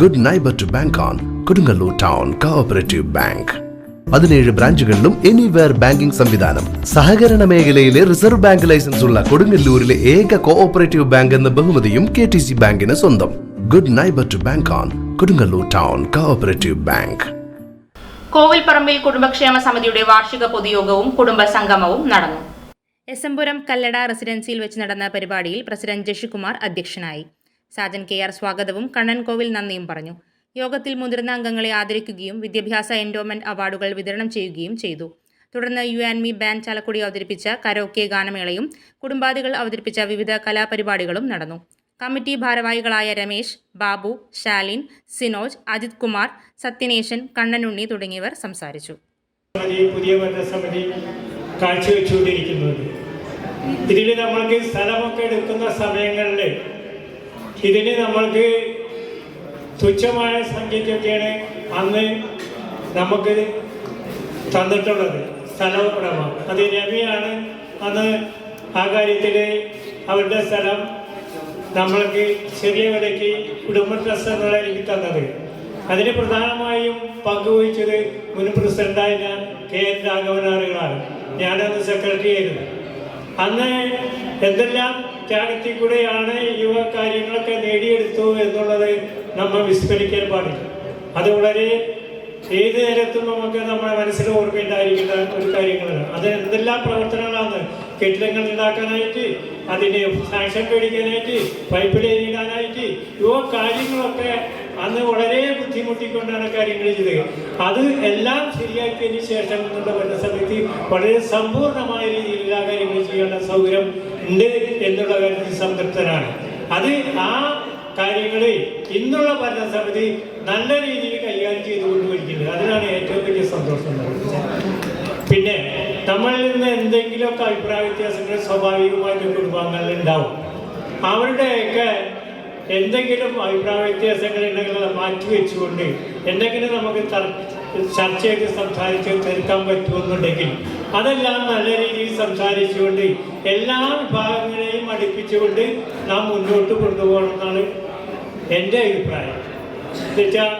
Good neighbour to bank on Kodungallur town cooperative bank പതിനേഴ് ബ്രാഞ്ചുകളിലും anywhere banking സംവിധാനം. സഹകരണ മേഖലയിലെ റിസർവ് ബാങ്ക് ലൈസൻസ് ഉള്ള കൊടുങ്ങല്ലൂരിലെ ഏക കോഓപ്പറേറ്റീവ് ബാങ്ക് എന്ന ബഹുമതിയും കെ ടി സി ബാങ്കിന് സ്വന്തം. Good neighbour to bank on Kodungallur town cooperative bank Kovilparambil കുടുംബക്ഷേമ സമിതിയുടെ വാർഷിക പൊതുയോഗവും കുടുംബ സംഗമവും നടന്നു. എസ് എംപുരം കല്ലട റെസിഡൻസിയിൽ വെച്ച് നടന്ന പരിപാടിയിൽ പ്രസിഡന്റ് ജഷികുമാർ അധ്യക്ഷനായി. സാജൻ കെ ആർ സ്വാഗതവും കണ്ണൻകോവിൽ നന്ദിയും പറഞ്ഞു. യോഗത്തിൽ മുതിർന്ന അംഗങ്ങളെ ആദരിക്കുകയും വിദ്യാഭ്യാസ എൻഡോമെന്റ് അവാർഡുകൾ വിതരണം ചെയ്യുകയും ചെയ്തു. തുടർന്ന് you and me band Chalakudy അവതരിപ്പിച്ച കരോക്കെ ഗാനമേളയും കുടുംബാദികൾ അവതരിപ്പിച്ച വിവിധ കലാപരിപാടികളും നടന്നു. കമ്മിറ്റി ഭാരവാഹികളായ രമേശ് ബാബു ശാലിൻ സിനോജ് അജിത് കുമാർ സത്യനേശൻ കണ്ണനുണ്ണി തുടങ്ങിയവർ സംസാരിച്ചു. പുതിയ കാഴ്ചവെച്ചുകൊണ്ടിരിക്കുന്നത്. ഇതിൽ നമ്മൾക്ക് സ്ഥലമൊക്കെ എടുക്കുന്ന സമയങ്ങളിൽ ഇതിന് നമ്മൾക്ക് തുച്ഛമായ സംഖ്യയ്ക്കൊക്കെയാണ് അന്ന് നമുക്ക് തന്നിട്ടുള്ളത്. സ്ഥല ഉടമ. അത് രവിയാണ് അന്ന് ആ കാര്യത്തിൽ അവരുടെ സ്ഥലം നമ്മൾക്ക് ചെറിയ വിലയ്ക്ക് കുടുംബ ട്രസ്റ്റ് തന്നത്. അതിന് പ്രധാനമായും പങ്കുവഹിച്ചത് മുൻ പ്രസിഡന്റായ കെ എൻ രാഘവനാറുകളാണ് ഞാനന്ന് സെക്രട്ടറി ആയിരുന്നു. അന്ന് എന്തെല്ലാം ത്യാഗത്തിൽ കൂടെയാണ് യുവ കാര്യങ്ങളൊക്കെ നേടിയെടുത്തു എന്നുള്ളത് നമ്മൾ വിസ്മരിക്കാൻ പാടില്ല. അത് വളരെ ഏത് നേരത്തും നമുക്ക് നമ്മുടെ മനസ്സിൽ ഓർമ്മയുണ്ടായിരിക്കുന്ന ഒരു കാര്യങ്ങളാണ്. അത് എന്തെല്ലാം പ്രവർത്തനങ്ങളാണ് കെട്ടിടങ്ങൾ ഉണ്ടാക്കാനായിട്ട് അതിന് സാങ്ഷൻ മേടിക്കാനായിട്ട് പൈപ്പ് ലൈൻ ഇടാനായിട്ട് ഇവ കാര്യങ്ങളൊക്കെ അന്ന് വളരെ ബുദ്ധിമുട്ടിക്കൊണ്ടാണ് കാര്യങ്ങൾ ചെയ്തത്. അത് എല്ലാം ശരിയാക്കിയതിന് ശേഷം നമ്മുടെ സമയത്ത് വളരെ സമ്പൂർണമായ രീതിയിൽ എല്ലാ കാര്യങ്ങളും ചെയ്യാനുള്ള സൗകര്യം ഉണ്ട് എന്നുള്ള കാര്യത്തിൽ സംതൃപ്തനാണ്. അത് ആ കാര്യങ്ങൾ ഇന്നുള്ള ഭരണസമിതി നല്ല രീതിയിൽ കൈകാര്യം ചെയ്തു കൊണ്ടുപോയിരിക്കുന്നത് അതിനാണ് ഏറ്റവും വലിയ സന്തോഷം പിന്നെ നമ്മളിൽ നിന്ന് എന്തെങ്കിലുമൊക്കെ അഭിപ്രായ വ്യത്യാസങ്ങൾ സ്വാഭാവികമായിട്ട് കുടുംബാംഗങ്ങളിൽ ഉണ്ടാവും. അവരുടെയൊക്കെ എന്തെങ്കിലും അഭിപ്രായ വ്യത്യാസങ്ങൾ ഉണ്ടെങ്കിൽ അത് മാറ്റി വെച്ചുകൊണ്ട് എന്തെങ്കിലും നമുക്ക് ചർച്ച ചെയ്ത് സംസാരിച്ച് തീർക്കാൻ പറ്റുമെന്നുണ്ടെങ്കിൽ അതെല്ലാം നല്ല രീതിയിൽ സംസാരിച്ചുകൊണ്ട് എല്ലാ വിഭാഗങ്ങളെയും അടുപ്പിച്ചുകൊണ്ട് നാം മുന്നോട്ട് കൊണ്ടുപോകണം എന്നാണ് എൻ്റെ അഭിപ്രായം എന്നുവെച്ചാൽ